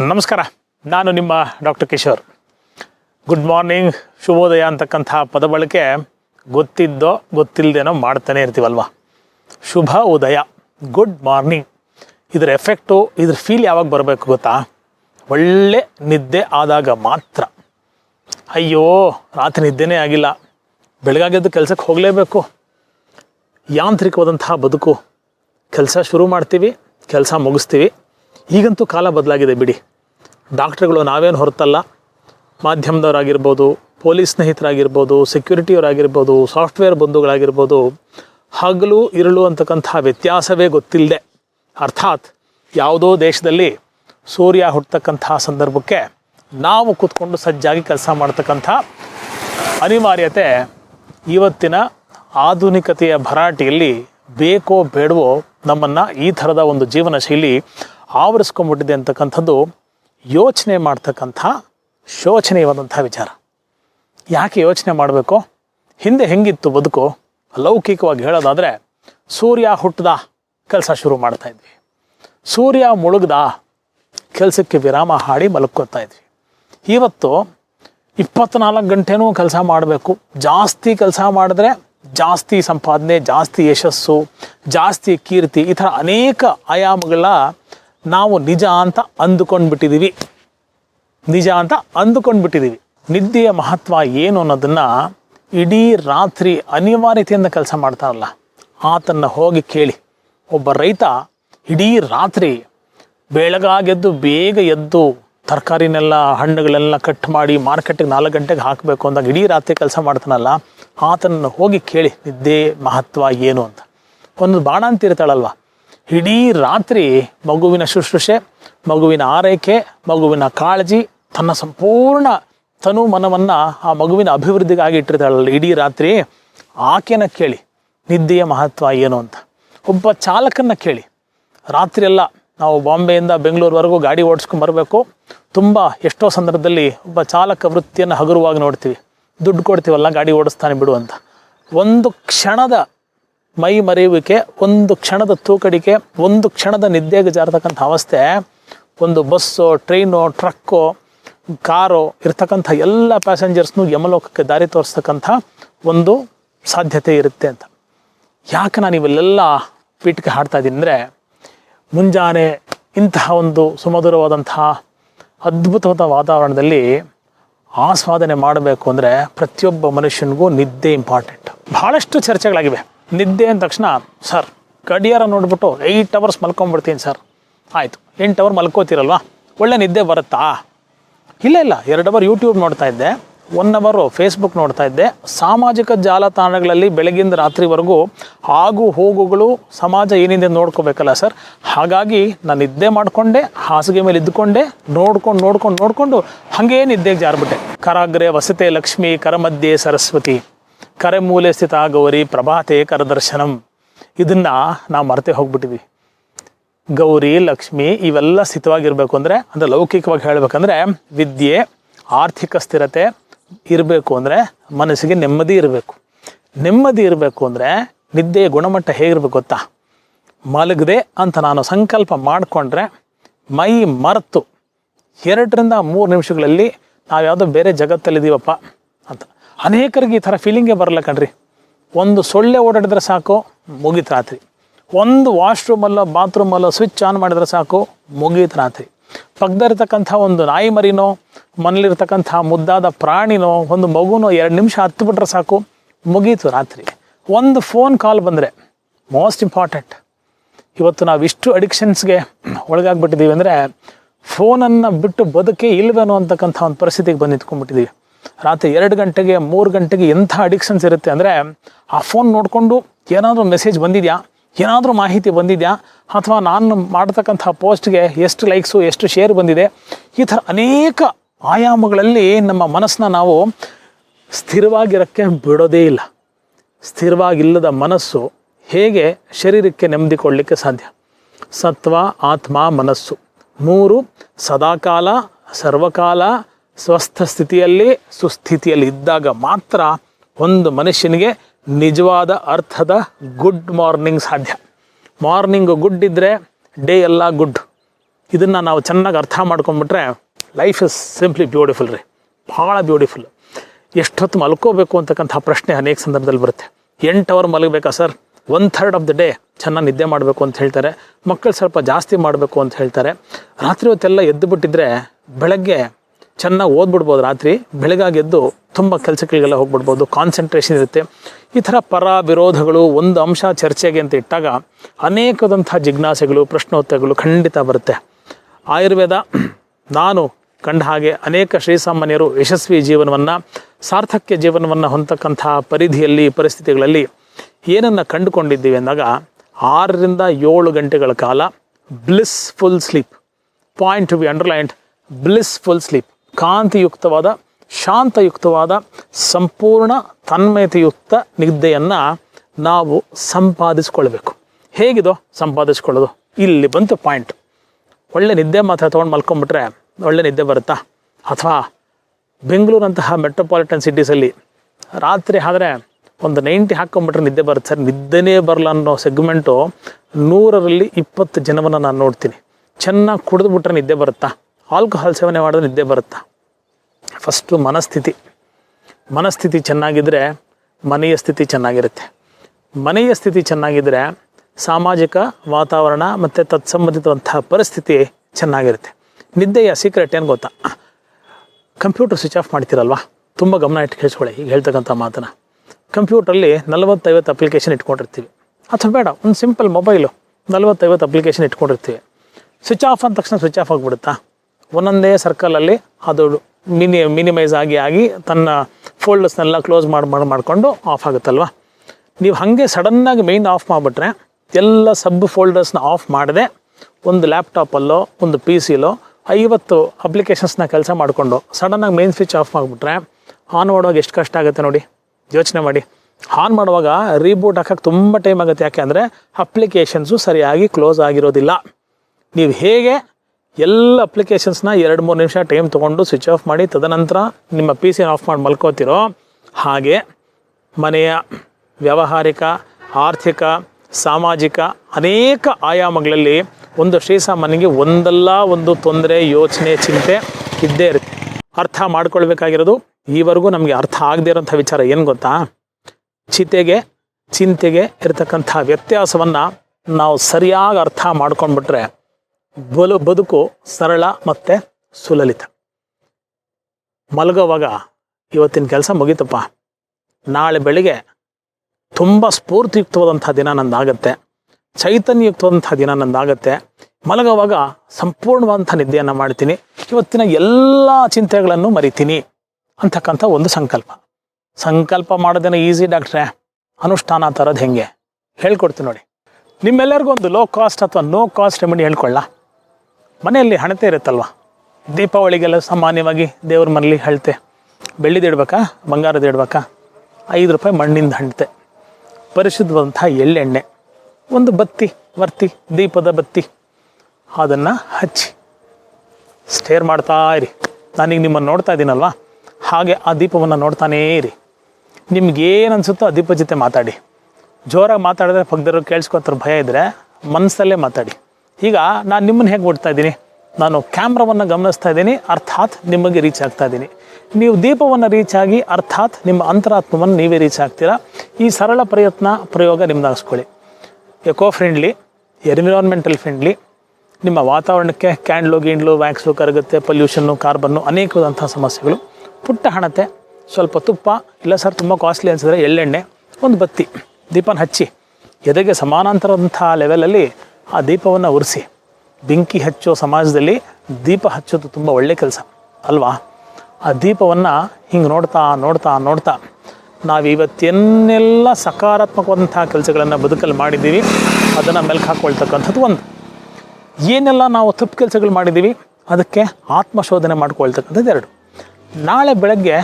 ನಮಸ್ಕಾರ. ನಾನು ನಿಮ್ಮ ಡಾಕ್ಟರ್ ಕಿಶೋರ್. ಗುಡ್ ಮಾರ್ನಿಂಗ್, ಶುಭೋದಯ ಅಂತಕ್ಕಂಥ ಪದ ಬಳಕೆ ಗೊತ್ತಿದ್ದೋ ಗೊತ್ತಿಲ್ಲದೇನೋ ಮಾಡ್ತಾನೆ ಇರ್ತೀವಲ್ವ? ಶುಭ, ಉದಯ. Good morning. ಇದರ ಎಫೆಕ್ಟು, ಇದ್ರ ಫೀಲ್ ಯಾವಾಗ ಬರಬೇಕು ಗೊತ್ತಾ? ಒಳ್ಳೆ ನಿದ್ದೆ ಆದಾಗ ಮಾತ್ರ. ಅಯ್ಯೋ, ರಾತ್ರಿ ನಿದ್ದೆನೇ ಆಗಿಲ್ಲ. ಬೆಳಗಾಗೆದ್ದು ಕೆಲಸಕ್ಕೆ ಹೋಗಲೇಬೇಕು. ಯಾಂತ್ರಿಕವಾದಂತಹ ಬದುಕು. ಕೆಲಸ ಶುರು ಮಾಡ್ತೀವಿ, ಕೆಲಸ ಮುಗಿಸ್ತೀವಿ. ಈಗಂತೂ ಕಾಲ ಬದಲಾಗಿದೆ ಬಿಡಿ. ಡಾಕ್ಟ್ರುಗಳು ನಾವೇನು ಹೊರತಲ್ಲ. ಮಾಧ್ಯಮದವರಾಗಿರ್ಬೋದು, ಪೊಲೀಸ್ ಸ್ನೇಹಿತರಾಗಿರ್ಬೋದು, ಸೆಕ್ಯೂರಿಟಿಯವರಾಗಿರ್ಬೋದು, ಸಾಫ್ಟ್ವೇರ್ ಬಂಧುಗಳಾಗಿರ್ಬೋದು, ಹಗಲು ಇರಲು ಅಂತಕ್ಕಂಥ ವ್ಯತ್ಯಾಸವೇ ಗೊತ್ತಿಲ್ಲದೆ, ಅರ್ಥಾತ್ ಯಾವುದೋ ದೇಶದಲ್ಲಿ ಸೂರ್ಯ ಹುಟ್ಟತಕ್ಕಂತಹ ಸಂದರ್ಭಕ್ಕೆ ನಾವು ಕೂತ್ಕೊಂಡು ಸಜ್ಜಾಗಿ ಕೆಲಸ ಮಾಡ್ತಕ್ಕಂಥ ಅನಿವಾರ್ಯತೆ ಇವತ್ತಿನ ಆಧುನಿಕತೆಯ ಭರಾಟೆಯಲ್ಲಿ ಬೇಕೋ ಬೇಡವೋ ನಮ್ಮನ್ನು ಈ ಥರದ ಒಂದು ಜೀವನ ಶೈಲಿ ಆವರಿಸ್ಕೊಂಬಿಟ್ಟಿದೆ ಅಂತಕ್ಕಂಥದ್ದು ಯೋಚನೆ ಮಾಡ್ತಕ್ಕಂಥ ಶೋಚನೀಯವಾದಂಥ ವಿಚಾರ. ಯಾಕೆ ಯೋಚನೆ ಮಾಡಬೇಕು? ಹಿಂದೆ ಹೆಂಗಿತ್ತು ಬದುಕು? ಲೌಕಿಕವಾಗಿ ಹೇಳೋದಾದರೆ, ಸೂರ್ಯ ಹುಟ್ಟದ ಕೆಲಸ ಶುರು ಮಾಡ್ತಾ ಇದ್ವಿ. ಸೂರ್ಯ ಮುಳುಗ್ದ ಕೆಲಸಕ್ಕೆ ವಿರಾಮ ಹಾಡಿ ಮಲ್ಕೋತಾ ಇದ್ವಿ. ಇವತ್ತು ಇಪ್ಪತ್ನಾಲ್ಕು ಗಂಟೆನೂ ಕೆಲಸ ಮಾಡಬೇಕು. ಜಾಸ್ತಿ ಕೆಲಸ ಮಾಡಿದ್ರೆ ಜಾಸ್ತಿ ಸಂಪಾದನೆ, ಜಾಸ್ತಿ ಯಶಸ್ಸು, ಜಾಸ್ತಿ ಕೀರ್ತಿ, ಈ ಥರ ಅನೇಕ ಆಯಾಮಗಳ ನಾವು ನಿಜ ಅಂತ ಅಂದುಕೊಂಡ್ಬಿಟ್ಟಿದ್ದೀವಿ ನಿಜ ಅಂತ ಅಂದುಕೊಂಡ್ಬಿಟ್ಟಿದ್ದೀವಿ ನಿದ್ದೆಯ ಮಹತ್ವ ಏನು ಅನ್ನೋದನ್ನು ಇಡೀ ರಾತ್ರಿ ಅನಿವಾರ್ಯತೆಯಿಂದ ಕೆಲಸ ಮಾಡ್ತಾರಲ್ಲ, ಆತನ್ನು ಹೋಗಿ ಕೇಳಿ. ಒಬ್ಬ ರೈತ ಇಡೀ ರಾತ್ರಿ ಬೆಳಗಾಗೆದ್ದು ಬೇಗ ಎದ್ದು ತರಕಾರಿನೆಲ್ಲ, ಹಣ್ಣುಗಳೆಲ್ಲ ಕಟ್ ಮಾಡಿ ಮಾರ್ಕೆಟಿಗೆ ನಾಲ್ಕು ಗಂಟೆಗೆ ಹಾಕಬೇಕು ಅಂದಾಗ ಇಡೀ ರಾತ್ರಿ ಕೆಲಸ ಮಾಡ್ತಾನಲ್ಲ, ಆತನನ್ನು ಹೋಗಿ ಕೇಳಿ ನಿದ್ದೆ ಮಹತ್ವ ಏನು ಅಂತ. ಒಂದು ಬಾಣ ಅಂತ ಇರ್ತಾಳಲ್ವ ಇಡೀ ರಾತ್ರಿ ಮಗುವಿನ ಶುಶ್ರೂಷೆ, ಮಗುವಿನ ಆರೈಕೆ, ಮಗುವಿನ ಕಾಳಜಿ, ತನ್ನ ಸಂಪೂರ್ಣ ತನು ಮನವನ್ನು ಆ ಮಗುವಿನ ಅಭಿವೃದ್ಧಿಗಾಗಿ ಇಟ್ಟಿರ್ತಾಳಲ್ಲ ಇಡೀ ರಾತ್ರಿ, ಆಕೆನ ಕೇಳಿ, ನಿದ್ದೆಯ ಮಹತ್ವ ಏನು ಅಂತ. ಒಬ್ಬ ಚಾಲಕನ ಕೇಳಿ, ರಾತ್ರಿ ಎಲ್ಲ ನಾವು ಬಾಂಬೆಯಿಂದ ಬೆಂಗಳೂರುವರೆಗೂ ಗಾಡಿ ಓಡಿಸ್ಕೊಂಡು ಬರಬೇಕು, ತುಂಬ ಎಷ್ಟೋ ಸಂದರ್ಭದಲ್ಲಿ ಒಬ್ಬ ಚಾಲಕ ವೃತ್ತಿಯನ್ನು ಹಗುರವಾಗಿ ನೋಡ್ತೀವಿ, ದುಡ್ಡು ಕೊಡ್ತೀವಲ್ಲ ಗಾಡಿ ಓಡಿಸ್ತಾನೆ ಬಿಡು ಅಂತ. ಒಂದು ಕ್ಷಣದ ಮೈ ಮರೆಯುವಿಕೆ, ಒಂದು ಕ್ಷಣದ ತೂಕಡಿಕೆ, ಒಂದು ಕ್ಷಣದ ನಿದ್ದೆಗೆ ಜಾರತಕ್ಕಂಥ ಅವಸ್ಥೆ, ಒಂದು ಬಸ್ಸು, ಟ್ರೈನೋ, ಟ್ರಕ್ಕೋ, ಕಾರು ಇರ್ತಕ್ಕಂಥ ಎಲ್ಲ ಪ್ಯಾಸೆಂಜರ್ಸ್ನು ಯಮಲೋಕಕ್ಕೆ ದಾರಿ ತೋರಿಸ್ತಕ್ಕಂಥ ಒಂದು ಸಾಧ್ಯತೆ ಇರುತ್ತೆ ಅಂತ. ಯಾಕೆ ನಾನು ಇವೆಲ್ಲೆಲ್ಲ ಪೀಠಕ್ಕೆ ಹಾಡ್ತಾ ಇದ್ದೀನಿ ಅಂದರೆ, ಮುಂಜಾನೆ ಇಂತಹ ಒಂದು ಸುಮಧುರವಾದಂತಹ ಅದ್ಭುತವಾದ ವಾತಾವರಣದಲ್ಲಿ ಆಸ್ವಾದನೆ ಮಾಡಬೇಕು ಅಂದರೆ ಪ್ರತಿಯೊಬ್ಬ ಮನುಷ್ಯನಿಗೂ ನಿದ್ದೆ ಇಂಪಾರ್ಟೆಂಟ್ ಭಾಳಷ್ಟು ಚರ್ಚೆಗಳಾಗಿವೆ. ನಿದ್ದೆ ಅಂದ ತಕ್ಷಣ, ಸರ್, ಗಡಿಯಾರ ನೋಡ್ಬಿಟ್ಟು ಏಯ್ಟ್ ಅವರ್ಸ್ ಮಲ್ಕೊಂಡ್ಬಿಡ್ತೀನಿ ಸರ್. ಆಯಿತು, ಎಂಟು ಅವರ್ ಮಲ್ಕೋತೀರಲ್ವಾ? ಒಳ್ಳೆ ನಿದ್ದೆ ಬರುತ್ತಾ? ಇಲ್ಲ ಇಲ್ಲ, ಎರಡು ಅವರ್ ಯೂಟ್ಯೂಬ್ ನೋಡ್ತಾ ಇದ್ದೆ ಒನ್ ಅವರು ಫೇಸ್ಬುಕ್ ನೋಡ್ತಾ ಇದ್ದೆ. ಸಾಮಾಜಿಕ ಜಾಲತಾಣಗಳಲ್ಲಿ ಬೆಳಗಿಂದ ರಾತ್ರಿವರೆಗೂ ಆಗು ಹೋಗುಗಳು ಸಮಾಜ ಏನಿದೆ ನೋಡ್ಕೋಬೇಕಲ್ಲ ಸರ್. ಹಾಗಾಗಿ ನಾನು ನಿದ್ದೆ ಮಾಡಿಕೊಂಡೆ, ಹಾಸಿಗೆ ಮೇಲೆ ಇದ್ದುಕೊಂಡೆ, ನೋಡ್ಕೊಂಡು ನೋಡ್ಕೊಂಡು, ನೋಡಿಕೊಂಡು ಹಾಗೇ ನಿದ್ದೆಗೆ ಜಾರ್ಬಿಟ್ಟೆ. ಕರಾಗ್ರೆ ವಸತೆ ಲಕ್ಷ್ಮಿ, ಕರಮಧ್ಯೆ ಸರಸ್ವತಿ. ಕರೆಮೂಲೆ ಸ್ಥಿತ ಗೌರಿ ಪ್ರಭಾತೆ ಕರದರ್ಶನಂ. ಇದನ್ನು ನಾವು ಮರೆತೇ ಹೋಗ್ಬಿಟ್ಟಿದ್ವಿ. ಗೌರಿ, ಲಕ್ಷ್ಮಿ ಇವೆಲ್ಲ ಸ್ಥಿತವಾಗಿರ್ಬೇಕು ಅಂದರೆ ಅಂದರೆ ಲೌಕಿಕವಾಗಿ ಹೇಳಬೇಕಂದ್ರೆ ವಿದ್ಯೆ, ಆರ್ಥಿಕ ಸ್ಥಿರತೆ ಇರಬೇಕು ಅಂದರೆ ಮನಸ್ಸಿಗೆ ನೆಮ್ಮದಿ ಇರಬೇಕು. ನೆಮ್ಮದಿ ಇರಬೇಕು ಅಂದರೆ ನಿದ್ದೆಯ ಗುಣಮಟ್ಟ ಹೇಗಿರ್ಬೇಕು ಗೊತ್ತಾ? ಮಲಗದೆ ಅಂತ ನಾನು ಸಂಕಲ್ಪ ಮಾಡಿಕೊಂಡ್ರೆ ಮೈ ಮರೆತು ಎರಡರಿಂದ ಮೂರು ನಿಮಿಷಗಳಲ್ಲಿ ನಾವು ಯಾವುದೋ ಬೇರೆ ಜಗತ್ತಲ್ಲಿದ್ದೀವಪ್ಪ. ಅನೇಕರಿಗೆ ಈ ಥರ ಫೀಲಿಂಗೇ ಬರಲ್ಲ ಕಣ್ರಿ. ಒಂದು ಸೊಳ್ಳೆ ಓಡಾಡಿದ್ರೆ ಸಾಕು, ಮುಗೀತು ರಾತ್ರಿ. ಒಂದು ವಾಶ್ರೂಮಲ್ಲೋ ಬಾತ್ರೂಮಲ್ಲೋ ಸ್ವಿಚ್ ಆನ್ ಮಾಡಿದ್ರೆ ಸಾಕು, ಮುಗೀತು ರಾತ್ರಿ. ಪಕ್ಕದಲ್ಲಿರ್ತಕ್ಕಂಥ ಒಂದು ನಾಯಿ ಮರಿನೋ ಮನೇಲಿರ್ತಕ್ಕಂಥ ಮುದ್ದಾದ ಪ್ರಾಣಿನೋ, ಒಂದು ಮಗುನೋ ಎರಡು ನಿಮಿಷ ಹತ್ತು ಬಿಟ್ರೆ ಸಾಕು, ಮುಗೀತು ರಾತ್ರಿ. ಒಂದು ಫೋನ್ ಕಾಲ್ ಬಂದರೆ ಮೋಸ್ಟ್ ಇಂಪಾರ್ಟೆಂಟ್ ಇವತ್ತು ನಾವು ಇಷ್ಟು ಅಡಿಕ್ಷನ್ಸ್ಗೆ ಒಳಗಾಗ್ಬಿಟ್ಟಿದ್ದೀವಿ ಅಂದರೆ ಫೋನನ್ನು ಬಿಟ್ಟು ಬದುಕೇ ಇಲ್ವೇನೋ ಅಂತಕ್ಕಂಥ ಒಂದು ಪರಿಸ್ಥಿತಿಗೆ ಬಂದು ನಿಂತ್ಕೊಂಡ್ಬಿಟ್ಟಿದ್ದೀವಿ ರಾತ್ರಿ ಎರಡು ಗಂಟೆಗೆ, ಮೂರು ಗಂಟೆಗೆ ಎಂಥ ಅಡಿಕ್ಷನ್ಸ್ ಇರುತ್ತೆ ಅಂದರೆ ಆ ಫೋನ್ ನೋಡಿಕೊಂಡು ಏನಾದರೂ ಮೆಸೇಜ್ ಬಂದಿದೆಯಾ? ಏನಾದರೂ ಮಾಹಿತಿ ಬಂದಿದೆಯಾ? ಅಥವಾ ನಾನು ಮಾಡ್ತಕ್ಕಂಥ ಪೋಸ್ಟ್ಗೆ ಎಷ್ಟು ಲೈಕ್ಸು ಎಷ್ಟು ಶೇರ್ ಬಂದಿದೆ? ಈ ಥರ ಅನೇಕ ಆಯಾಮಗಳಲ್ಲಿ ನಮ್ಮ ಮನಸ್ಸನ್ನ ನಾವು ಸ್ಥಿರವಾಗಿರೋಕ್ಕೆ ಬಿಡೋದೇ ಇಲ್ಲ. ಸ್ಥಿರವಾಗಿಲ್ಲದ ಮನಸ್ಸು ಹೇಗೆ ಶರೀರಕ್ಕೆ ನೆಮ್ಮದಿ ಕೊಡಲಿಕ್ಕೆ ಸಾಧ್ಯ? ಸತ್ವ, ಆತ್ಮ, ಮನಸ್ಸು. ಮೂರು, ಸದಾಕಾಲ, ಸರ್ವಕಾಲ ಸ್ವಸ್ಥ ಸ್ಥಿತಿಯಲ್ಲಿ ಸುಸ್ಥಿತಿಯಲ್ಲಿ ಇದ್ದಾಗ ಮಾತ್ರ ಒಂದು ಮನುಷ್ಯನಿಗೆ ನಿಜವಾದ ಅರ್ಥದ ಗುಡ್ ಮಾರ್ನಿಂಗ್ ಸಾಧ್ಯ. ಮಾರ್ನಿಂಗ್ ಗುಡ್ ಇದ್ದರೆ ಡೇ ಎಲ್ಲ ಗುಡ್ ಇದನ್ನು ನಾವು ಚೆನ್ನಾಗಿ ಅರ್ಥ ಮಾಡ್ಕೊಂಬಿಟ್ರೆ ಲೈಫ್ ಇಸ್ ಸಿಂಪ್ಲಿ ಬ್ಯೂಟಿಫುಲ್ ರೀ. ಭಾಳ ಬ್ಯೂಟಿಫುಲ್ ಎಷ್ಟೊತ್ತು ಮಲ್ಕೋಬೇಕು ಅಂತಕ್ಕಂಥ ಪ್ರಶ್ನೆ ಅನೇಕ ಸಂದರ್ಭದಲ್ಲಿ ಬರುತ್ತೆ. ಎಂಟು hour ಮಲಗಬೇಕಾ sir? One third of the day ಚೆನ್ನಾಗಿ ನಿದ್ದೆ ಮಾಡಬೇಕು ಅಂತ ಹೇಳ್ತಾರೆ. ಮಕ್ಕಳು ಸ್ವಲ್ಪ ಜಾಸ್ತಿ ಮಾಡಬೇಕು ಅಂತ ಹೇಳ್ತಾರೆ. ರಾತ್ರಿ ಹೊತ್ತೆಲ್ಲ ಎದ್ದು ಬಿಟ್ಟಿದ್ರೆ ಬೆಳಗ್ಗೆ ಚೆನ್ನಾಗಿ ಓದ್ಬಿಡ್ಬೋದು ರಾತ್ರಿ ಬೆಳಗಾಗೆದ್ದು ತುಂಬ ಕೆಲಸಗಳಿಗೆಲ್ಲ ಹೋಗ್ಬಿಡ್ಬೋದು ಕಾನ್ಸಂಟ್ರೇಷನ್ ಇರುತ್ತೆ. ಈ ಥರ ಪರ ವಿರೋಧಗಳು ಒಂದು ಅಂಶ ಚರ್ಚೆಗೆ ಅಂತ ಇಟ್ಟಾಗ ಅನೇಕದಂಥ ಜಿಜ್ಞಾಸೆಗಳು, ಪ್ರಶ್ನೋತ್ತರಗಳು ಖಂಡಿತ ಬರುತ್ತೆ. ಆಯುರ್ವೇದ, ನಾನು ಕಂಡ ಹಾಗೆ ಅನೇಕ ಶ್ರೀಸಾಮಾನ್ಯರು ಯಶಸ್ವಿ ಜೀವನವನ್ನು, ಸಾರ್ಥಕ್ಯ ಜೀವನವನ್ನು ಹೊಂದತಕ್ಕಂಥ ಪರಿಧಿಯಲ್ಲಿ, ಪರಿಸ್ಥಿತಿಗಳಲ್ಲಿ ಏನನ್ನು ಕಂಡುಕೊಂಡಿದ್ದೀವಿ ಅಂದಾಗ ಆರರಿಂದ ಏಳು ಗಂಟೆಗಳ ಕಾಲ blissful sleep point to be underlined blissful sleep ಕಾಂತಿಯುಕ್ತವಾದ, ಶಾಂತಯುಕ್ತವಾದ, ಸಂಪೂರ್ಣ ತನ್ಮಯತೆಯುಕ್ತ ನಿದ್ದೆಯನ್ನು ನಾವು ಸಂಪಾದಿಸ್ಕೊಳ್ಬೇಕು. ಹೇಗಿದೋ ಸಂಪಾದಿಸ್ಕೊಳ್ಳೋದು? ಇಲ್ಲಿ ಬಂತು ಪಾಯಿಂಟ್. ಒಳ್ಳೆ ನಿದ್ದೆ ಮಾತ್ರ ತೊಗೊಂಡು ಮಲ್ಕೊಂಡ್ಬಿಟ್ರೆ ಒಳ್ಳೆ ನಿದ್ದೆ ಬರುತ್ತಾ? ಅಥವಾ ಬೆಂಗಳೂರಂತಹ ಮೆಟ್ರೋಪಾಲಿಟನ್ ಸಿಟೀಸಲ್ಲಿ ರಾತ್ರಿ ಆದರೆ ಒಂದು ನೈಂಟಿ ಹಾಕ್ಕೊಂಬಿಟ್ರೆ ನಿದ್ದೆ ಬರುತ್ತೆ. ಸರ್, ನಿದ್ದೆನೇ ಬರಲ್ಲ ಅನ್ನೋ ಸೆಗ್ಮೆಂಟು ನೂರರಲ್ಲಿ ಇಪ್ಪತ್ತು ಜನವನ್ನು ನಾನು ನೋಡ್ತೀನಿ. ಚೆನ್ನಾಗಿ ಕುಡಿದ್ಬಿಟ್ರೆ ನಿದ್ದೆ ಬರುತ್ತಾ? ಆಲ್ಕೋಹಾಲ್ ಸೇವನೆ ಮಾಡಿದ್ರೆ ನಿದ್ದೆ ಬರುತ್ತಾ? ಫಸ್ಟು ಮನಸ್ಥಿತಿ. ಮನಸ್ಥಿತಿ ಚೆನ್ನಾಗಿದ್ದರೆ ಮನೆಯ ಸ್ಥಿತಿ ಚೆನ್ನಾಗಿರುತ್ತೆ. ಮನೆಯ ಸ್ಥಿತಿ ಚೆನ್ನಾಗಿದ್ದರೆ ಸಾಮಾಜಿಕ ವಾತಾವರಣ ಮತ್ತು ತತ್ಸಂಬಂಧಿತವಂತಹ ಪರಿಸ್ಥಿತಿ ಚೆನ್ನಾಗಿರುತ್ತೆ. ನಿದ್ದೆಯ ಸೀಕ್ರೆಟ್ ಏನು ಗೊತ್ತಾ? ಕಂಪ್ಯೂಟರ್ ಸ್ವಿಚ್ ಆಫ್ ಮಾಡ್ತೀರಲ್ವಾ? ತುಂಬ ಗಮನ ಇಟ್ಟು ಕೇಳಿಸ್ಕೊಳ್ಳಿ ಈಗ ಹೇಳ್ತಕ್ಕಂಥ ಮಾತನ್ನು. ಕಂಪ್ಯೂಟ್ರಲ್ಲಿ ನಲವತ್ತೈವತ್ತು ಅಪ್ಲಿಕೇಶನ್ ಇಟ್ಕೊಂಡಿರ್ತೀವಿ. ಅಥವಾ ಬೇಡ, ಒಂದು ಸಿಂಪಲ್ ಮೊಬೈಲು ನಲವತ್ತೈವತ್ತು ಅಪ್ಲಿಕೇಶನ್ ಇಟ್ಕೊಂಡಿರ್ತೀವಿ. ಸ್ವಿಚ್ ಆಫ್ ಅಂದ ತಕ್ಷಣ ಸ್ವಿಚ್ ಆಫ್ ಆಗಿಬಿಡುತ್ತಾ? ಒಂದೊಂದೇ ಸರ್ಕಲಲ್ಲಿ ಅದು ಮಿನಿ ಮಿನಿಮೈಸ್ ಆಗಿ ಆಗಿ ತನ್ನ ಫೋಲ್ಡರ್ಸ್ನೆಲ್ಲ ಕ್ಲೋಸ್ ಮಾಡಿ ಮಾಡಿ, ಮಾಡಿಕೊಂಡು ಆಫ್ ಆಗುತ್ತಲ್ವ? ನೀವು ಹಾಗೆ ಸಡನ್ನಾಗಿ ಮೇಯ್ನ್ ಆಫ್ ಮಾಡಿಬಿಟ್ರೆ ಎಲ್ಲ ಸಬ್ ಫೋಲ್ಡರ್ಸ್ನ ಆಫ್ ಮಾಡದೆ ಒಂದು ಲ್ಯಾಪ್ಟಾಪಲ್ಲೋ ಒಂದು ಪಿ ಸಿಲೋ ಐವತ್ತು ಅಪ್ಲಿಕೇಶನ್ಸ್ನ ಕೆಲಸ ಮಾಡಿಕೊಂಡು ಸಡನ್ನಾಗಿ ಮೈನ್ ಸ್ವಿಚ್ ಆಫ್ ಮಾಡಿಬಿಟ್ರೆ ಆನ್ ಮಾಡುವಾಗ ಎಷ್ಟು ಕಷ್ಟ ಆಗುತ್ತೆ ನೋಡಿ? ಯೋಚನೆ ಮಾಡಿ. ಆನ್ ಮಾಡುವಾಗ ರೀಬೂಟ್ ಹಾಕೋಕ್ಕೆ ತುಂಬ ಟೈಮ್ ಆಗುತ್ತೆ. ಯಾಕೆ ಅಂದರೆ ಅಪ್ಲಿಕೇಶನ್ಸು ಸರಿಯಾಗಿ ಕ್ಲೋಸ್ ಆಗಿರೋದಿಲ್ಲ. ನೀವು ಹೇಗೆ ಎಲ್ಲ ಅಪ್ಲಿಕೇಶನ್ಸ್ನ ಎರಡು ಮೂರು ನಿಮಿಷ ಟೈಮ್ ತೊಗೊಂಡು ಸ್ವಿಚ್ ಆಫ್ ಮಾಡಿ, ತದನಂತರ ನಿಮ್ಮ ಪಿ ಸಿನ ಆಫ್ ಮಾಡಿ ಮಲ್ಕೋತಿರೋ ಹಾಗೆ ಮನೆಯ ವ್ಯಾವಹಾರಿಕ, ಆರ್ಥಿಕ, ಸಾಮಾಜಿಕ ಅನೇಕ ಆಯಾಮಗಳಲ್ಲಿ ಒಂದು ಶ್ರೀಸಾಮಾನ್ಯನಿಗೆ ಒಂದಲ್ಲ ಒಂದು ತೊಂದರೆ, ಯೋಚನೆ, ಚಿಂತೆ ಇದ್ದೇ ಇರುತ್ತೆ. ಅರ್ಥ ಮಾಡ್ಕೊಳ್ಬೇಕಾಗಿರೋದು, ಈವರೆಗೂ ನಮಗೆ ಅರ್ಥ ಆಗದೇ ಇರೋಂಥ ವಿಚಾರ ಏನು ಗೊತ್ತಾ? ಚಿತೆಗೆ, ಚಿಂತೆಗೆ ಇರತಕ್ಕಂಥ ವ್ಯತ್ಯಾಸವನ್ನು ನಾವು ಸರಿಯಾಗಿ ಅರ್ಥ ಮಾಡ್ಕೊಂಡ್ಬಿಟ್ರೆ ಬಲು ಬದುಕು ಸರಳ ಮತ್ತು ಸುಲಲಿತ. ಮಲಗೋವಾಗ ಇವತ್ತಿನ ಕೆಲಸ ಮುಗೀತಪ್ಪ. ನಾಳೆ ಬೆಳಿಗ್ಗೆ ತುಂಬ ಸ್ಫೂರ್ತಿಯುಕ್ತವಾದಂಥ ದಿನ ನಂದಾಗತ್ತೆ. ಚೈತನ್ಯಯುಕ್ತವಾದಂಥ ದಿನ ನಂದಾಗತ್ತೆ. ಮಲಗೋವಾಗ ಸಂಪೂರ್ಣವಾದಂಥ ನಿದ್ದೆಯನ್ನು ಮಾಡ್ತೀನಿ. ಇವತ್ತಿನ ಎಲ್ಲ ಚಿಂತೆಗಳನ್ನು ಮರಿತೀನಿ ಅಂತಕ್ಕಂಥ ಒಂದು ಸಂಕಲ್ಪ. ಸಂಕಲ್ಪ ಮಾಡೋದೇನೋ ಈಸಿ ಡಾಕ್ಟ್ರೆ. ಅನುಷ್ಠಾನ ತರೋದು ಹೆಂಗೆ? ಹೇಳ್ಕೊಡ್ತೀನಿ ನೋಡಿ. ನಿಮ್ಮೆಲ್ಲರಿಗೂ ಒಂದು ಲೋ ಕಾಸ್ಟ್ ಅಥವಾ ನೋ ಕಾಸ್ಟ್ ರೆಮಿಡಿ ಹೇಳ್ಕೊಳ್ಳ? ಮನೆಯಲ್ಲಿ ಹಣತೆ ಇರುತ್ತಲ್ವ? ದೀಪಾವಳಿಗೆಲ್ಲ ಸಾಮಾನ್ಯವಾಗಿ ದೇವ್ರ ಮನೇಲಿ ಹಳತೆ. ಬೆಳ್ಳಿದು ಇಡ್ಬೇಕಾ ಬಂಗಾರದ ಇಡ್ಬೇಕಾ ಐದು ರೂಪಾಯಿ ಮಣ್ಣಿಂದ ಹಣತೆ. ಪರಿಶುದ್ಧವಾದಂಥ ಎಳ್ಳೆಣ್ಣೆ. ಒಂದು ಬತ್ತಿ, ವರ್ತಿ, ದೀಪದ ಬತ್ತಿ. ಅದನ್ನು ಹಚ್ಚಿ. ಸ್ಟೇರ್ ಮಾಡ್ತಾ ಇರಿ. ನಾನೀಗ ನಿಮ್ಮನ್ನು ನೋಡ್ತಾ ಇದ್ದೀನಲ್ವ? ಹಾಗೆ ಆ ದೀಪವನ್ನು ನೋಡ್ತಾನೇ ಇರಿ. ನಿಮ್ಗೇನು ಅನಿಸುತ್ತೋ ಆ ದೀಪ ಜೊತೆ ಮಾತಾಡಿ. ಜೋರಾಗಿ ಮಾತಾಡಿದ್ರೆ ಪಕ್ಕದವ್ರು ಕೇಳಿಸ್ಕೊತಾರ ಭಯ ಇದ್ದರೆ ಮನಸ್ಸಲ್ಲೇ ಮಾತಾಡಿ. ಈಗ ನಾನು ನಿಮ್ಮನ್ನು ಹೇಗೆ ಓಡ್ತಾ ಇದ್ದೀನಿ? ನಾನು ಕ್ಯಾಮ್ರಾವನ್ನು ಗಮನಿಸ್ತಾ ಇದ್ದೀನಿ, ಅರ್ಥಾತ್ ನಿಮಗೆ ರೀಚ್ ಆಗ್ತಾ ಇದ್ದೀನಿ. ನೀವು ದೀಪವನ್ನು ರೀಚ್ ಆಗಿ, ಅರ್ಥಾತ್ ನಿಮ್ಮ ಅಂತರಾತ್ಮವನ್ನು ನೀವೇ ರೀಚ್ ಆಗ್ತೀರಾ? ಈ ಸರಳ ಪ್ರಯತ್ನ, ಪ್ರಯೋಗ ನಿಮ್ದಾಗಿಸ್ಕೊಳ್ಳಿ ಎಕೋ ಫ್ರೆಂಡ್ಲಿ ಎನ್ವಿರಾನ್ಮೆಂಟಲ್ ಫ್ರೆಂಡ್ಲಿ ನಿಮ್ಮ ವಾತಾವರಣಕ್ಕೆ ಕ್ಯಾಂಡ್ಲು ಗೀಂಡ್ಲು ವ್ಯಾಕ್ಸು ಕರಗುತ್ತೆ ಪೊಲ್ಯೂಷನ್ನು ಕಾರ್ಬನ್ನು ಅನೇಕವಾದಂಥ ಸಮಸ್ಯೆಗಳು. ಪುಟ್ಟ ಹಣತೆ, ಸ್ವಲ್ಪ ತುಪ್ಪ, ಇಲ್ಲ ಸರ್ ತುಂಬ ಕಾಸ್ಟ್ಲಿ ಅನಿಸಿದ್ರೆ ಎಳ್ಳೆಣ್ಣೆ, ಒಂದು ಬತ್ತಿ, ದೀಪನ ಹಚ್ಚಿ, ಎದೆಗೆ ಸಮಾನಾಂತರದಂಥ ಲೆವೆಲಲ್ಲಿ ಆ ದೀಪವನ್ನು ಉರಿಸಿ. ಬೆಂಕಿ ಹಚ್ಚೋ ಸಮಾಜದಲ್ಲಿ ದೀಪ ಹಚ್ಚೋದು ತುಂಬ ಒಳ್ಳೆ ಕೆಲಸ, ಅಲ್ವಾ? ಆ ದೀಪವನ್ನು ಹಿಂಗೆ ನೋಡ್ತಾ ನೋಡ್ತಾ ನೋಡ್ತಾ ನಾವು ಇವತ್ತೆನ್ನೆಲ್ಲ ಸಕಾರಾತ್ಮಕವಾದಂಥ ಕೆಲಸಗಳನ್ನು ಬದುಕಲ್ಲಿ ಮಾಡಿದ್ದೀವಿ, ಅದನ್ನು ಮೆಲ್ಕು ಹಾಕ್ಕೊಳ್ತಕ್ಕಂಥದ್ದು ಒಂದು. ಏನೆಲ್ಲ ನಾವು ತಪ್ಪು ಕೆಲಸಗಳು ಮಾಡಿದ್ದೀವಿ, ಅದಕ್ಕೆ ಆತ್ಮಶೋಧನೆ ಮಾಡ್ಕೊಳ್ತಕ್ಕಂಥದ್ದು ಎರಡು. ನಾಳೆ ಬೆಳಗ್ಗೆ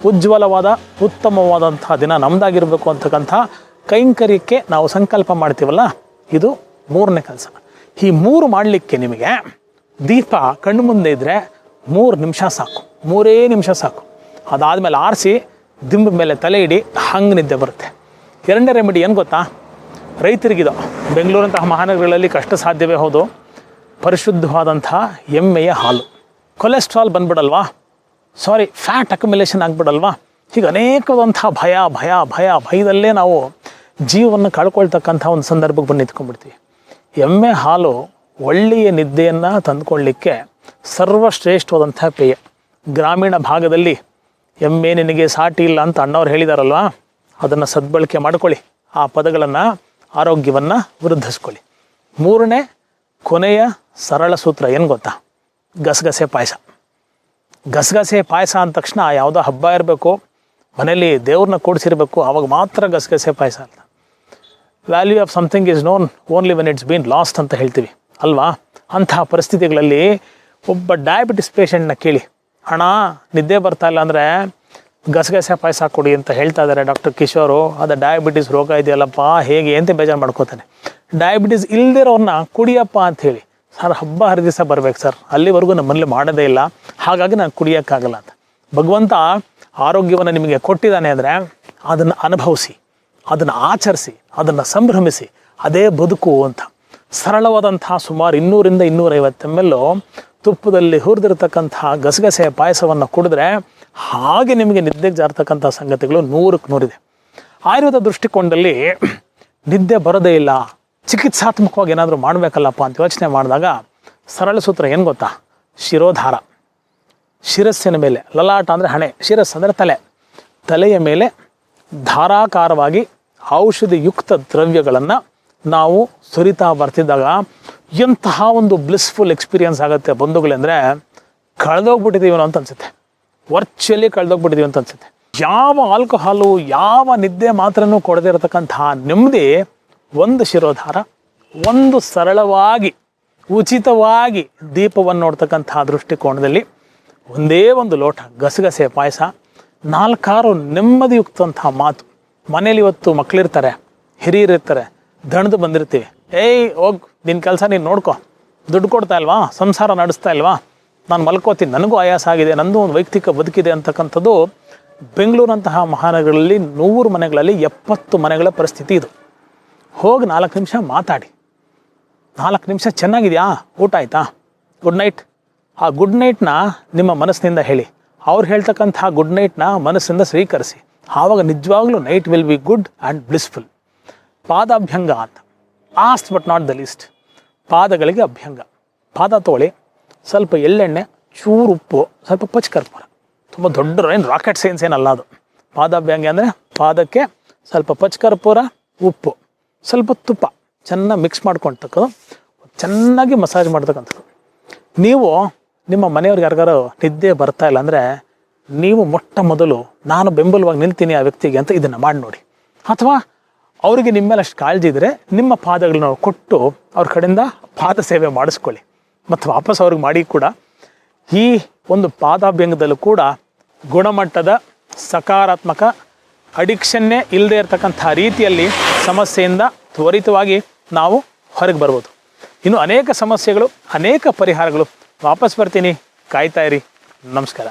ಉಜ್ವಲವಾದ, ಉತ್ತಮವಾದಂಥ ದಿನ ನಮ್ಮದಾಗಿರಬೇಕು ಅಂತಕ್ಕಂಥ ಕೈಂಕರ್ಯಕ್ಕೆ ನಾವು ಸಂಕಲ್ಪ ಮಾಡ್ತೀವಲ್ಲ, ಇದು ಮೂರನೇ ಕೆಲಸ. ಈ ಮೂರು ಮಾಡಲಿಕ್ಕೆ ನಿಮಗೆ ದೀಪ ಕಣ್ಣು ಮುಂದೆ ಇದ್ದರೆ ಮೂರು ನಿಮಿಷ ಸಾಕು. ಮೂರೇ ನಿಮಿಷ ಸಾಕು. ಅದಾದಮೇಲೆ ಆರಿಸಿ, ದಿಂಬ ಮೇಲೆ ತಲೆ ಇಡಿ, ಹಂಗೆ ನಿದ್ದೆ ಬರುತ್ತೆ. ಎರಡನೇ ರೆಮಿಡಿ ಏನು ಗೊತ್ತಾ? ರೈತರಿಗಿದು. ಬೆಂಗಳೂರಂತಹ ಮಹಾನಗರಗಳಲ್ಲಿ ಕಷ್ಟ ಸಾಧ್ಯವೇ ಹೌದು. ಪರಿಶುದ್ಧವಾದಂತಹ ಎಮ್ಮೆಯ ಹಾಲು. ಕೊಲೆಸ್ಟ್ರಾಲ್ ಬಂದ್ಬಿಡಲ್ವಾ? ಸಾರಿ ಫ್ಯಾಟ್ ಅಕ್ಯುಮಿಲೇಷನ್ ಆಗಿಬಿಡಲ್ವಾ? ಹೀಗೆ ಅನೇಕವಾದಂಥ ಭಯ ಭಯ ಭಯ, ಭಯದಲ್ಲೇ ನಾವು ಜೀವವನ್ನು ಕಳ್ಕೊಳ್ತಕ್ಕಂಥ ಒಂದು ಸಂದರ್ಭಕ್ಕೆ ಬಂದು ನಿಂತ್ಕೊಂಡ್ಬಿಡ್ತೀವಿ. ಎಮ್ಮೆ ಹಾಲು ಒಳ್ಳೆಯ ನಿದ್ದೆಯನ್ನು ತಂದುಕೊಳ್ಳಿಕ್ಕೆ ಸರ್ವಶ್ರೇಷ್ಠವಾದಂಥ ಪೇಯ. ಗ್ರಾಮೀಣ ಭಾಗದಲ್ಲಿ ಎಮ್ಮೆ ನಿನಗೆ ಸಾಟಿ ಇಲ್ಲ ಅಂತ ಅಣ್ಣವ್ರು ಹೇಳಿದಾರಲ್ವ? ಅದನ್ನು ಸದ್ಬಳಕೆ ಮಾಡ್ಕೊಳ್ಳಿ. ಆ ಪದಗಳನ್ನು, ಆರೋಗ್ಯವನ್ನು ವೃದ್ಧಿಸ್ಕೊಳ್ಳಿ. ಮೂರನೇ, ಕೊನೆಯ ಸರಳ ಸೂತ್ರ, ಏನು ಗೊತ್ತಾ? ಗಸಗಸೆ ಪಾಯಸ. ಗಸಗಸೆ ಪಾಯಸ ಅಂದ ತಕ್ಷಣ ಯಾವುದೋ ಹಬ್ಬ ಇರಬೇಕು ಮನೇಲಿ ದೇವ್ರನ್ನ ಕೂಡಿಸಿರ್ಬೇಕು ಆವಾಗ ಮಾತ್ರ ಗಸಗಸೆ ಪಾಯಸ ಅಲ್ಲ value of something is known only when it's been lost ಅಂತ ಹೇಳ್ತೀವಿ. ಅಲ್ವಾ? ಅಂತಹ ಪರಿಸ್ಥಿತಿಗಳಲ್ಲಿ ಒಬ್ಬ ಡಯಾಬಿಟಿಸ್ ಪೇಷೆಂಟ್ನ ಕೇಳಿ ಹಣ ನಿದ್ದೆ ಬರ್ತಾ ಇಲ್ಲ ಅಂದರೆ ಗಸಗಸೆ ಪಾಯಸ ಕೊಡಿ ಅಂತ ಹೇಳ್ತಾ ಇದ್ದಾರೆ ಡಾಕ್ಟರ್ ಕಿಶೋರು. ಅದು ಡಯಾಬಿಟಿಸ್ ರೋಗ ಇದೆಯಲ್ಲಪ್ಪ, ಹೇಗೆ ಅಂತ ಬೇಜಾರು ಮಾಡ್ಕೋತಾನೆ. ಡಯಾಬಿಟಿಸ್ ಇಲ್ಲದಿರೋರನ್ನ ಕುಡಿಯಪ್ಪ ಅಂತ ಹೇಳಿ, ಸರ್, ಹಬ್ಬ ಹರಿದಿವಸ ಬರ್ಬೇಕು ಸರ್. ಅಲ್ಲಿವರೆಗೂ ನಮ್ಮಲ್ಲಿ ಮಾಡೋದೇ ಇಲ್ಲ. ಹಾಗಾಗಿ ನಾನು ಕುಡಿಯೋಕ್ಕಾಗಲ್ಲ ಅಂತ. ಭಗವಂತ ಆರೋಗ್ಯವನ್ನು ನಿಮಗೆ ಕೊಟ್ಟಿದ್ದಾನೆ ಅಂದರೆ ಅದನ್ನು ಅನುಭವಿಸಿ. ಅದನ್ನು ಆಚರಿಸಿ, ಅದನ್ನು ಸಂಭ್ರಮಿಸಿ, ಅದೇ ಬದುಕು ಅಂತ. ಸರಳವಾದಂತಹ ಸುಮಾರು ಇನ್ನೂರಿಂದ ಇನ್ನೂರೈವತ್ತು ಎಂ ಎಲ್ಲು ತುಪ್ಪದಲ್ಲಿ ಹುರಿದಿರ್ತಕ್ಕಂಥ ಗಸಗಸೆ ಪಾಯಸವನ್ನು ಕುಡಿದ್ರೆ ಹಾಗೆ ನಿಮಗೆ ನಿದ್ದೆಗೆ ಜಾರ್ತಕ್ಕಂಥ ಸಂಗತಿಗಳು ನೂರಕ್ಕೆ ನೂರಿದೆ. ಆಯುರ್ವೇದ ದೃಷ್ಟಿಕೋನದಲ್ಲಿ ನಿದ್ದೆ ಬರೋದೇ ಇಲ್ಲ, ಚಿಕಿತ್ಸಾತ್ಮಕವಾಗಿ ಏನಾದರೂ ಮಾಡಬೇಕಲ್ಲಪ್ಪ ಅಂತ ಯೋಚನೆ ಮಾಡಿದಾಗ ಸರಳ ಸೂತ್ರ ಏನು ಗೊತ್ತಾ? ಶಿರೋಧಾರ. ಶಿರಸ್ಸಿನ ಮೇಲೆ ಲಲಾಟ ಅಂದರೆ ಹಣೆ ಶಿರಸ್ಸು ಅಂದರೆ ತಲೆ. ತಲೆಯ ಮೇಲೆ ಧಾರಾಕಾರವಾಗಿ ಔಷಧಿಯುಕ್ತ ದ್ರವ್ಯಗಳನ್ನು ನಾವು ಸುರಿತಾ ಬರ್ತಿದ್ದಾಗ ಎಂತಹ ಒಂದು ಬ್ಲಿಸ್ಫುಲ್ ಎಕ್ಸ್ಪೀರಿಯನ್ಸ್ ಆಗುತ್ತೆ ಬಂಧುಗಳೆಂದರೆ ಕಳೆದೋಗ್ಬಿಟ್ಟಿದ್ದೀವನೋ ಕಳೆದೋಗ್ಬಿಟ್ಟಿದ್ದೀವಿ ಅಂತ ಅನ್ಸುತ್ತೆ. ವರ್ಚುಲಿ ಕಳೆದೋಗ್ಬಿಟ್ಟಿದ್ದೀವಿ ಅಂತ ಅನ್ಸುತ್ತೆ. ಯಾವ ಆಲ್ಕೋಹಾಲು ಯಾವ ನಿದ್ದೆ ಮಾತ್ರನೂ ಕೊಡದೇ ಇರತಕ್ಕಂತಹ ನೆಮ್ಮದಿ ಒಂದು ಶಿರೋಧಾರ, ಒಂದು ಸರಳವಾಗಿ, ಉಚಿತವಾಗಿ ದೀಪವನ್ನು ನೋಡ್ತಕ್ಕಂತಹ ದೃಷ್ಟಿಕೋನದಲ್ಲಿ ಒಂದೇ ಒಂದು ಲೋಟ ಗಸಗಸೆ ಪಾಯಸ ನಾಲ್ಕಾರು ನೆಮ್ಮದಿಯುಕ್ತಂತಹ ಮಾತು. ಮನೇಲಿ ಇವತ್ತು ಮಕ್ಕಳಿರ್ತಾರೆ ಹಿರಿಯರಿರ್ತಾರೆ, ದಣದು ಬಂದಿರ್ತೀವಿ. ಏಯ್, ಹೋಗ್ ನಿನ್ನ ಕೆಲಸ ನೀನು ನೋಡ್ಕೊ. ದುಡ್ಡು ಕೊಡ್ತಾ ಇಲ್ವಾ? ಸಂಸಾರ ನಡೆಸ್ತಾ ಇಲ್ವಾ? ನಾನು ಮಲ್ಕೋತೀನಿ. ನನಗೂ ಆಯಾಸ ಆಗಿದೆ. ನಂದು ಒಂದು ವೈಯಕ್ತಿಕ ಬದುಕಿದೆ ಅಂತಕ್ಕಂಥದ್ದು ಬೆಂಗಳೂರಂತಹ ಮಹಾನಗರಗಳಲ್ಲಿ ನೂರು ಮನೆಗಳಲ್ಲಿ ಎಪ್ಪತ್ತು ಮನೆಗಳ ಪರಿಸ್ಥಿತಿ ಇದು. ಹೋಗಿ ನಾಲ್ಕು ನಿಮಿಷ ಮಾತಾಡಿ. ನಾಲ್ಕು ನಿಮಿಷ ಚೆನ್ನಾಗಿದೆಯಾ? ಊಟ ಆಯ್ತಾ? ಗುಡ್ ನೈಟ್ ಆ ಗುಡ್ ನೈಟ್ನ ನಿಮ್ಮ ಮನಸ್ಸಿನಿಂದ ಹೇಳಿ. ಅವ್ರು ಹೇಳ್ತಕ್ಕಂಥ ಗುಡ್ ನೈಟ್ನ ಮನಸ್ಸಿಂದ ಸ್ವೀಕರಿಸಿ. ಆವಾಗ ನಿಜವಾಗ್ಲೂ night will be good and blissful ಪಾದಾಭ್ಯಂಗ ಅಂತ. Last but not the least ಪಾದಗಳಿಗೆ ಅಭ್ಯಂಗ. ಪಾದ ತೊಗೊಳ್ಳಿ ಸ್ವಲ್ಪ ಎಳ್ಳೆಣ್ಣೆ, ಚೂರು ಉಪ್ಪು, ಸ್ವಲ್ಪ ಪಚ್ಕರ್ಪೂರ. ತುಂಬ ದೊಡ್ಡ ಏನು ರಾಕೆಟ್ ಸೈನ್ಸ್ ಏನಲ್ಲ ಅದು. ಪಾದಾಭ್ಯಂಗ ಅಂದರೆ ಪಾದಕ್ಕೆ ಸ್ವಲ್ಪ ಪಚ್ಕರ್ಪೂರ, ಉಪ್ಪು, ಸ್ವಲ್ಪ ತುಪ್ಪ ಚೆನ್ನಾಗಿ ಮಿಕ್ಸ್ ಮಾಡ್ಕೊಳ್ತಕ್ಕದ್ದು, ಚೆನ್ನಾಗಿ ಮಸಾಜ್ ಮಾಡ್ತಕ್ಕಂಥದ್ದು. ನೀವು ನಿಮ್ಮ ಮನೆಯವ್ರಿಗೆ ಯಾರಿಗಾರು ನಿದ್ದೆ ಬರ್ತಾ ಇಲ್ಲ ಅಂದರೆ ನೀವು ಮೊಟ್ಟ ಮೊದಲು ನಾನು ಬೆಂಬಲವಾಗಿ ನಿಲ್ತೀನಿ ಆ ವ್ಯಕ್ತಿಗೆ ಅಂತ ಇದನ್ನು ಮಾಡಿ ನೋಡಿ. ಅಥವಾ ಅವರಿಗೆ ನಿಮ್ಮ ಮೇಲೆ ಅಷ್ಟು ಕಾಳಜಿ ಇದ್ದರೆ ನಿಮ್ಮ ಪಾದಗಳನ್ನ ಕೊಟ್ಟು ಅವ್ರ ಕಡೆಯಿಂದ ಪಾದ ಸೇವೆ ಮಾಡಿಸ್ಕೊಳ್ಳಿ. ಮತ್ತು ವಾಪಸ್ ಅವ್ರಿಗೆ ಮಾಡಿ ಕೂಡ ಈ ಒಂದು ಪಾದಾಭ್ಯಂಗದಲ್ಲೂ ಕೂಡ ಗುಣಮಟ್ಟದ ಸಕಾರಾತ್ಮಕ ಅಡಿಕ್ಷನ್ನೇ ಇಲ್ಲದೆ ಇರತಕ್ಕಂಥ ರೀತಿಯಲ್ಲಿ ಸಮಸ್ಯೆಯಿಂದ ತ್ವರಿತವಾಗಿ ನಾವು ಹೊರಗೆ ಬರ್ಬೋದು. ಇನ್ನು ಅನೇಕ ಸಮಸ್ಯೆಗಳು, ಅನೇಕ ಪರಿಹಾರಗಳು ವಾಪಸ್ ಬರ್ತೀನಿ. ಕಾಯ್ತಾ ಇರಿ. ನಮಸ್ಕಾರ.